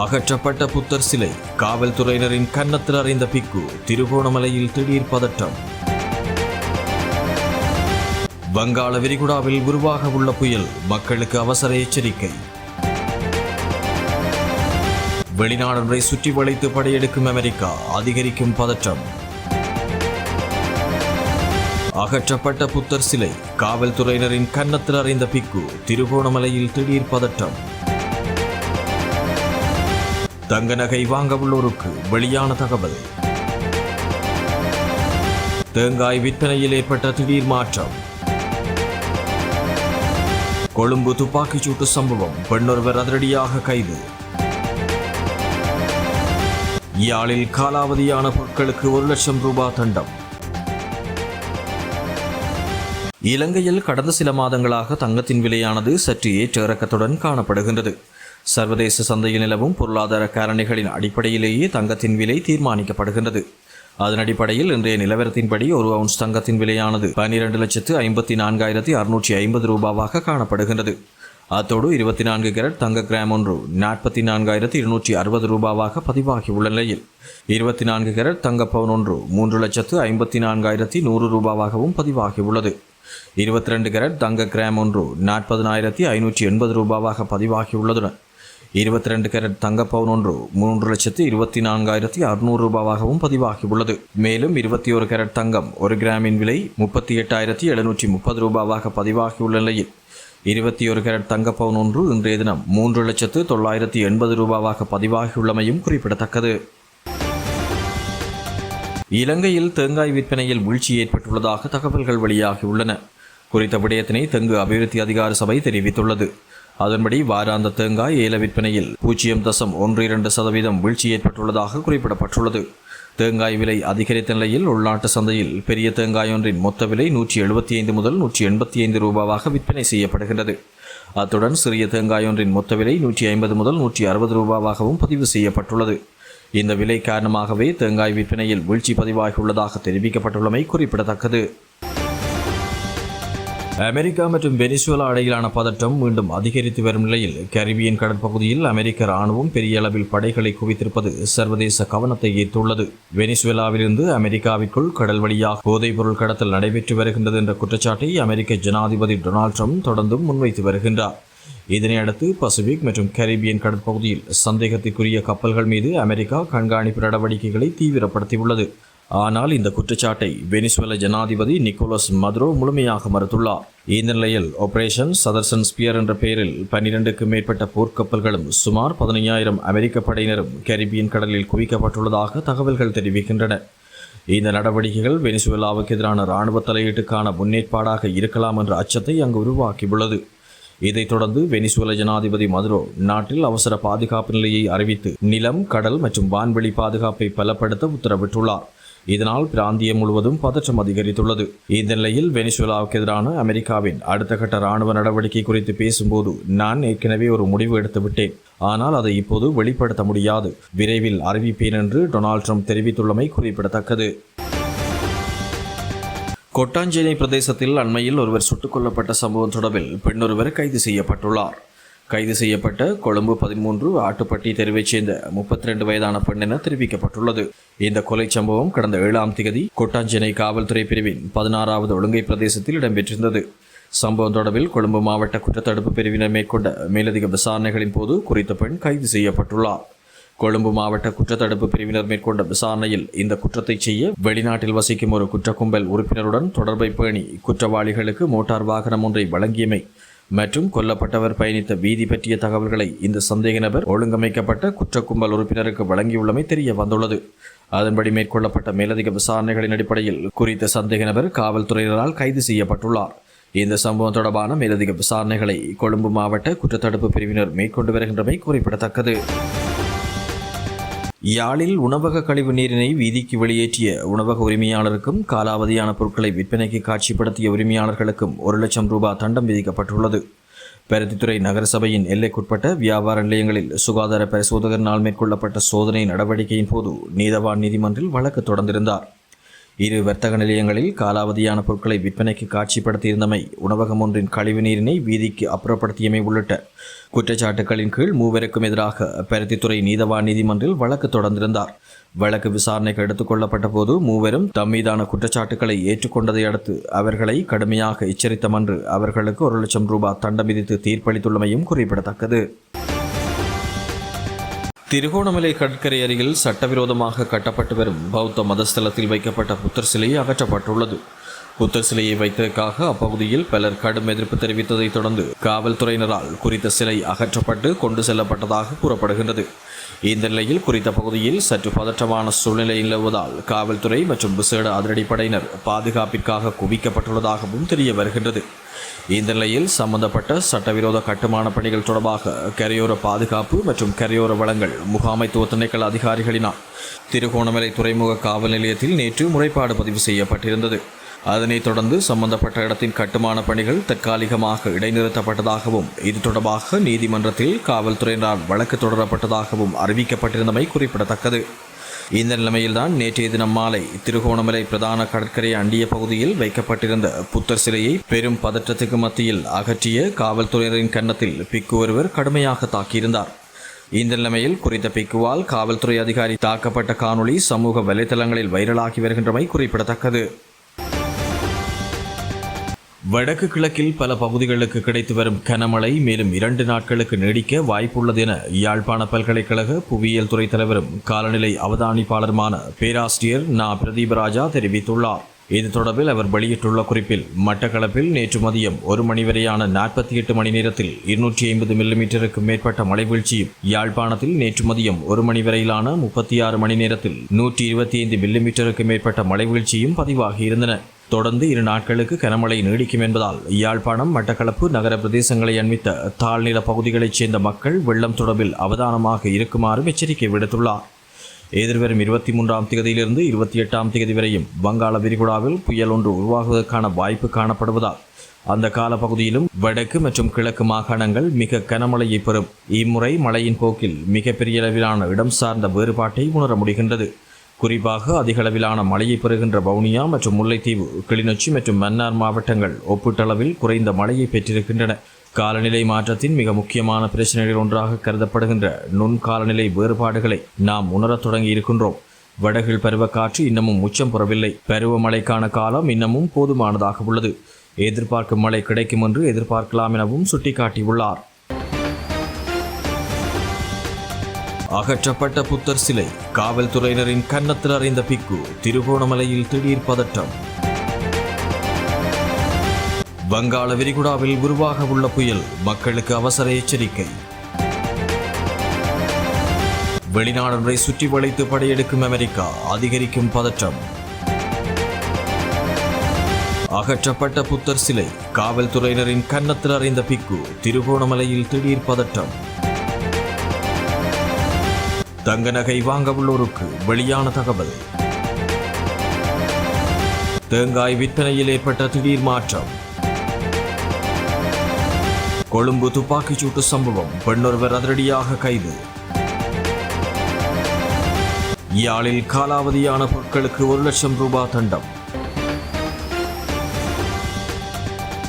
அகற்றப்பட்ட புத்தர் சிலை காவல்துறையினரின் கன்னத்தில் அறிந்த பிக்கு திருகோணமலையில் திடீர் பதட்டம். வங்காள விரிகுடாவில் உருவாக உள்ள புயல் மக்களுக்கு அவசர எச்சரிக்கை. வெளிநாடொன்றை சுற்றி வளைத்து படையெடுக்கும் அமெரிக்கா அதிகரிக்கும் பதற்றம் அகற்றப்பட்ட புத்தர் சிலை காவல்துறையினரின் கன்னத்தில் அறிந்த பிக்கு திருகோணமலையில் திடீர் பதட்டம். தங்க நகை வாங்க உள்ளோருக்கு வெளியான தகவல். தேங்காய் விற்பனையில் ஏற்பட்ட திடீர் மாற்றம். கொழும்பு துப்பாக்கிச் சூட்டு சம்பவம் பெண்ணொருவர் அதிரடியாக கைது. யாழில் காலாவதியான பொருட்களுக்கு ஒரு லட்சம் ரூபாய் தண்டம். இலங்கையில் கடந்த சில மாதங்களாக தங்கத்தின் விலையானது சற்று ஏற்ற இறக்கத்துடன் காணப்படுகின்றது. சர்வதேச சந்தையில் நிலவும் பொருளாதார காரணிகளின் அடிப்படையிலேயே தங்கத்தின் விலை தீர்மானிக்கப்படுகின்றது. அதன் அடிப்படையில் இன்றைய நிலவரத்தின்படி ஒரு அவுன்ஸ் தங்கத்தின் விலையானது பனிரெண்டு லட்சத்து ஐம்பத்தி நான்காயிரத்தி அறுநூற்றி ஐம்பது ரூபாவாக காணப்படுகின்றது. அத்தோடு இருபத்தி நான்கு கேரட் தங்க கிராம் ஒன்று நாற்பத்தி நான்காயிரத்தி இருநூற்றி அறுபது ரூபாவாக பதிவாகியுள்ள நிலையில் இருபத்தி நான்கு கேரட் தங்க பவுன் ஒன்று மூன்று லட்சத்து ஐம்பத்தி நான்காயிரத்தி நூறு ரூபாவாகவும் பதிவாகியுள்ளது. இருபத்தி ரெண்டு கேரட் தங்க கிராம் ஒன்று நாற்பதனாயிரத்தி ஐநூற்றி எண்பது ரூபாவாக பதிவாகியுள்ளதுடன் இருபத்தி ரெண்டு கேரட் தங்க பவுன் ஒன்று மூன்று லட்சத்து இருபத்தி நான்காயிரத்தி அறுநூறு ரூபாவாகவும் பதிவாகியுள்ளது. மேலும் இருபத்தி ஒரு கேரட் தங்கம் ஒரு கிராமின் விலை முப்பத்தி எட்டாயிரத்தி எழுநூற்றி முப்பது ரூபாவாக பதிவாகியுள்ள நிலையில் இருபத்தி ஒரு கேரட் தங்க பவுன் ஒன்று இன்றைய தினம் மூன்று லட்சத்து தொள்ளாயிரத்தி எண்பது ரூபாவாக பதிவாகியுள்ளமையும் குறிப்பிடத்தக்கது. இலங்கையில் தேங்காய் விற்பனையில் வீழ்ச்சி ஏற்பட்டுள்ளதாக தகவல்கள் வெளியாகியுள்ளன. குறித்த விடயத்தினை தெங்கு அபிவிருத்தி அதிகார சபை தெரிவித்துள்ளது. அதன்படி வாராந்த தேங்காய் ஏல விற்பனையில் பூஜ்ஜியம் தசம் ஒன்று இரண்டு சதவீதம் வீழ்ச்சி ஏற்பட்டுள்ளதாக குறிப்பிடப்பட்டுள்ளது. தேங்காய் விலை அதிகரித்த நிலையில் உள்நாட்டு சந்தையில் பெரிய தேங்காய் ஒன்றின் மொத்த விலை நூற்றி எழுபத்தி ஐந்து முதல் நூற்றி எண்பத்தி ஐந்து ரூபாவாக விற்பனை செய்யப்படுகின்றது. அத்துடன் சிறிய தேங்காய் ஒன்றின் மொத்த விலை நூற்றி ஐம்பது முதல் நூற்றி அறுபது ரூபாவாகவும் பதிவு செய்யப்பட்டுள்ளது. இந்த விலை காரணமாகவே தேங்காய் விற்பனையில் வீழ்ச்சி பதிவாகியுள்ளதாக தெரிவிக்கப்பட்டுள்ளமை குறிப்பிடத்தக்கது. அமெரிக்கா மற்றும் வெனிசுவலா இடையிலான பதட்டம் மீண்டும் அதிகரித்து வரும் நிலையில் கரிபியன் கடற்பகுதியில் அமெரிக்க ராணுவம் பெரிய அளவில் படைகளை குவித்திருப்பது சர்வதேச கவனத்தை ஈர்த்துள்ளது. வெனிசுவேலாவிலிருந்து அமெரிக்காவிற்குள் கடல் வழியாக போதைப்பொருள் கடத்தல் நடைபெற்று வருகின்றது என்ற குற்றச்சாட்டை அமெரிக்க ஜனாதிபதி டொனால்ட் ட்ரம்ப் தொடர்ந்தும் முன்வைத்து வருகின்றார். இதனையடுத்து பசிபிக் மற்றும் கரீபியன் கடற்பகுதியில் சந்தேகத்திற்குரிய கப்பல்கள் மீது அமெரிக்கா கண்காணிப்பு நடவடிக்கைகளை தீவிரப்படுத்தியுள்ளது. ஆனால் இந்த குற்றச்சாட்டை வெனிசுவேல ஜனாதிபதி நிக்கோலஸ் மதுரோ முழுமையாக மறுத்துள்ளார். இந்த நிலையில் ஆபரேஷன் சதர்சன் ஸ்பியர் என்ற பெயரில் பன்னிரண்டுக்கும் மேற்பட்ட போர்க்கப்பல்களும் சுமார் பதினையாயிரம் அமெரிக்க படையினரும் கரிபியன் கடலில் குவிக்கப்பட்டுள்ளதாக தகவல்கள் தெரிவிக்கின்றன. இந்த நடவடிக்கைகள் வெனிசுவேலாவுக்கு எதிரான இராணுவ தலையீட்டுக்கான முன்னேற்பாடாக இருக்கலாம் என்ற அச்சத்தை அங்கு உருவாக்கியுள்ளது. இதைத் தொடர்ந்து வெனிசுவேல ஜனாதிபதி மதுரோ நாட்டில் அவசர பாதுகாப்பு நிலையை அறிவித்து நிலம் கடல் மற்றும் வான்வெளி பாதுகாப்பை பலப்படுத்த உத்தரவிட்டுள்ளார். இதனால் பிராந்தியம் முழுவதும் பதற்றம் அதிகரித்துள்ளது. இந்த நிலையில் வெனிசுலாவுக்கு எதிரான அமெரிக்காவின் அடுத்த கட்ட ராணுவ நடவடிக்கை குறித்து பேசும்போது நான் ஏற்கனவே ஒரு முடிவு எடுத்து விட்டேன் ஆனால் அதை இப்போது வெளிப்படுத்த முடியாது. விரைவில் அறிவிப்பேன் என்று டொனால்ட் ட்ரம்ப் தெரிவித்துள்ளமை குறிப்பிடத்தக்கது. கொட்டாஞ்சேனை பிரதேசத்தில் அண்மையில் ஒருவர் சுட்டுக் கொல்லப்பட்ட சம்பவம் தொடர்பில் பெண்ணொருவர் கைது செய்யப்பட்டுள்ளார். கைது செய்யப்பட்ட கொழும்பு பதிமூன்று ஆட்டுப்பட்டி தெருவைச் சேர்ந்த முப்பத்தி ரெண்டு வயதான பெண் என தெரிவிக்கப்பட்டுள்ளது. இந்த கொலை சம்பவம் கடந்த ஏழாம் திகதி கொட்டாஞ்சேனை காவல்துறை பிரிவின் பதினாறாவது ஒழுங்கை பிரதேசத்தில் இடம்பெற்றிருந்தது. சம்பவம் தொடர்பில் கொழும்பு மாவட்ட குற்றத்தடுப்பு பிரிவினர் மேற்கொண்ட மேலதிக விசாரணைகளின் போது குறித்த பெண் கைது செய்யப்பட்டுள்ளார் கொழும்பு மாவட்ட குற்றத்தடுப்பு பிரிவினர் மேற்கொண்ட விசாரணையில் இந்த குற்றத்தை செய்ய வெளிநாட்டில் வசிக்கும் ஒரு குற்றக்கும்பல் உறுப்பினருடன் தொடர்பை பேணி குற்றவாளிகளுக்கு மோட்டார் வாகனம் ஒன்றை வழங்கியமை மற்றும் கொல்லப்பட்டவர் பயணித்த வீதி பற்றிய தகவல்களை இந்த சந்தேக நபர் ஒழுங்கமைக்கப்பட்ட குற்ற கும்பல் உறுப்பினருக்கு வழங்கியுள்ளமை தெரிய வந்துள்ளது. அதன்படி மேற்கொள்ளப்பட்ட மேலதிக விசாரணைகளின் அடிப்படையில் குறித்த சந்தேக நபர் காவல்துறையினரால் கைது செய்யப்பட்டுள்ளார். இந்த சம்பவம் தொடர்பான மேலதிக விசாரணைகளை கொழும்பு மாவட்ட குற்றத்தடுப்பு பிரிவினர் மேற்கொண்டு வருகின்றமை குறிப்பிடத்தக்கது. யாழில் உணவக கழிவு நீரினை வீதிக்கு வெளியேற்றிய உணவக உரிமையாளருக்கும் காலாவதியான பொருட்களை விற்பனைக்கு காட்சிப்படுத்திய உரிமையாளர்களுக்கும் ஒரு லட்சம் ரூபாய் தண்டம் விதிக்கப்பட்டுள்ளது. பருத்தித்துறை நகரசபையின் எல்லைக்குட்பட்ட வியாபார நிலையங்களில் சுகாதார பரிசோதகர் நாள் மேற்கொள்ளப்பட்ட சோதனை நடவடிக்கையின் போது நீதவான் நீதிமன்றில் வழக்கு தொடர்ந்திருந்தார். இரு வர்த்தக நிலையங்களில் காலாவதியான பொருட்களை விற்பனைக்கு காட்சிப்படுத்தியிருந்தமை உணவகம் ஒன்றின் கழிவுநீரினை வீதிக்கு அப்புறப்படுத்தியமை உள்ளிட்ட குற்றச்சாட்டுகளின் கீழ் மூவருக்கும் எதிராக பருத்தித்துறை நீதவான் நீதிமன்றில் வழக்கு தொடர்ந்திருந்தார். வழக்கு விசாரணைக்கு எடுத்துக்கொள்ளப்பட்ட போது மூவரும் தம் மீதான குற்றச்சாட்டுகளை ஏற்றுக்கொண்டதை அடுத்து அவர்களை கடுமையாக எச்சரித்த மன்று அவர்களுக்கு ஒரு லட்சம் ரூபாய் தண்டம் விதித்து தீர்ப்பளித்துள்ளமையும் குறிப்பிடத்தக்கது. திருகோணமலை கடற்கரை அருகில் சட்டவிரோதமாக கட்டப்பட்டு வரும் பௌத்த மதஸ்தலத்தில் வைக்கப்பட்ட புத்தர் சிலையை அகற்றப்பட்டுள்ளது. புத்தர் சிலையை வைத்ததற்காக அப்பகுதியில் பலர் கடும் எதிர்ப்பு தெரிவித்ததைத் தொடர்ந்து காவல்துறையினரால் குறித்த சிலை அகற்றப்பட்டு கொண்டு செல்லப்பட்டதாக கூறப்படுகின்றது. இந்த நிலையில் குறித்த பகுதியில் சற்று பதற்றமான சூழ்நிலை நிலவுவதால் காவல்துறை மற்றும் விசேட அதிரடிப்படையினர் பாதுகாப்பிற்காக குவிக்கப்பட்டுள்ளதாகவும் தெரிய வருகின்றது. இந்த நிலையில் சம்பந்தப்பட்ட சட்டவிரோத கட்டுமான பணிகள் தொடர்பாக கரையோர பாதுகாப்பு மற்றும் கரையோர வளங்கள் முகாமைத்துவ திணைக்கள அதிகாரிகளினால் திருகோணமலை துறைமுக காவல் நிலையத்தில் நேற்று முறைப்பாடு பதிவு செய்யப்பட்டிருந்தது. அதனைத் தொடர்ந்து சம்பந்தப்பட்ட இடத்தின் கட்டுமான பணிகள் தற்காலிகமாக இடைநிறுத்தப்பட்டதாகவும் இது தொடர்பாக நீதிமன்றத்தில் காவல்துறையினரால் வழக்கு தொடரப்பட்டதாகவும் அறிவிக்கப்பட்டிருந்தமை குறிப்பிடத்தக்கது. இந்த நிலைமையில்தான் நேற்றைய தினம் மாலை திருகோணமலை பிரதான கடற்கரை அண்டிய பகுதியில் வைக்கப்பட்டிருந்த புத்தர் சிலையை பெரும் பதற்றத்துக்கு மத்தியில் அகற்றிய காவல்துறையினரின் கன்னத்தில் பிக்கு ஒருவர் கடுமையாக தாக்கியிருந்தார். இந்த நிலைமையில் குறித்த பிக்குவால் காவல்துறை அதிகாரி தாக்கப்பட்ட காணொளி சமூக வலைதளங்களில் வைரலாகி வருகின்றமை குறிப்பிடத்தக்கது. வடக்கு கிழக்கில் பல பகுதிகளுக்கு கிடைத்து வரும் கனமழை மேலும் இரண்டு நாட்களுக்கு நீடிக்க வாய்ப்புள்ளது என யாழ்ப்பாண பல்கலைக்கழக புவியியல் துறை தலைவரும் காலநிலை அவதானிப்பாளருமான பேராசிரியர் நா பிரதீபராஜா தெரிவித்துள்ளார். இது தொடர்பில் அவர் வெளியிட்டுள்ள குறிப்பில் மட்டக்களப்பில் நேற்று மதியம் ஒரு மணி வரையான நாற்பத்தி எட்டு மணி நேரத்தில் இருநூற்றி ஐம்பது மில்லிமீட்டருக்கு மேற்பட்ட மழை வீழ்ச்சியும் யாழ்ப்பாணத்தில் நேற்று மதியம் ஒரு மணி வரையிலான முப்பத்தி ஆறு மணி நேரத்தில் நூற்றி இருபத்தி ஐந்து மில்லிமீட்டருக்கு மேற்பட்ட மழை வீழ்ச்சியும் பதிவாகியிருந்தன தொடர்ந்து இரு நாட்களுக்கு கனமழை நீடிக்கும் என்பதால் யாழ்ப்பாணம் மட்டக்களப்பு நகர பிரதேசங்களை அண்மித்த தாழ்நில பகுதிகளைச் சேர்ந்த மக்கள் வெள்ளம் தொடர்பில் அவதானமாக இருக்குமாறும் எச்சரிக்கை விடுத்துள்ளார். எதிர்வரும் இருபத்தி மூன்றாம் தேதியிலிருந்து இருபத்தி எட்டாம் தேதி வரையும் வங்காள விரிகுடாவில் புயல் ஒன்று உருவாகுவதற்கான வாய்ப்பு காணப்படுவதால் அந்த காலப்பகுதியிலும் வடக்கு மற்றும் கிழக்கு மாகாணங்கள் மிக கனமழையை பெறும். இம்முறை மழையின் போக்கில் மிகப்பெரிய அளவிலான இடம் சார்ந்த வேறுபாட்டை உணர முடிகின்றது. குறிப்பாக அதிகளவிலான மழையை பெறுகின்ற வவுனியா மற்றும் முல்லைத்தீவு கிளிநொச்சி மற்றும் மன்னார் மாவட்டங்கள் ஒப்பீட்டளவில் குறைந்த மழையை பெற்றிருக்கின்றன. காலநிலை மாற்றத்தின் மிக முக்கியமான பிரச்சனைகள் ஒன்றாக கருதப்படுகின்ற நுண் காலநிலை வேறுபாடுகளை நாம் உணரத் தொடங்கி இருக்கின்றோம். வடகில் பருவக்காற்று இன்னமும் உச்சம் பெறவில்லை. பருவமழைக்கான காலம் இன்னமும் போதுமானதாக உள்ளது. எதிர்பார்க்கும் மழை கிடைக்கும் என்று எதிர்பார்க்கலாம் எனவும் சுட்டிக்காட்டியுள்ளார். அகற்றப்பட்ட புத்தர் சிலை காவல்துறையினரின் கன்னத்தில் அறிந்த பிக்கு திருகோணமலையில் திடீர் பதட்டம் வங்காள விரிகுடாவில் உருவாக உள்ள புயல் மக்களுக்கு அவசர எச்சரிக்கை. வெளிநாடொன்றை சுற்றி வளைத்து படையெடுக்கும் அமெரிக்கா அதிகரிக்கும் பதற்றம். அகற்றப்பட்ட புத்தர் சிலை காவல்துறையினரின் கன்னத்தில் அறிந்த பிக்கு திருகோணமலையில் திடீர் பதட்டம் தங்க நகை வாங்க உள்ளோருக்கு வெளியான தகவல். தேங்காய் விற்பனையில் ஏற்பட்ட திடீர் மாற்றம். கொழும்பு துப்பாக்கிச் சூட்டு சம்பவம் பெண்ணொருவர் அதிரடியாக கைது. யாழில் காலாவதியான பொருட்களுக்கு ஒரு லட்சம் ரூபாய் தண்டம்.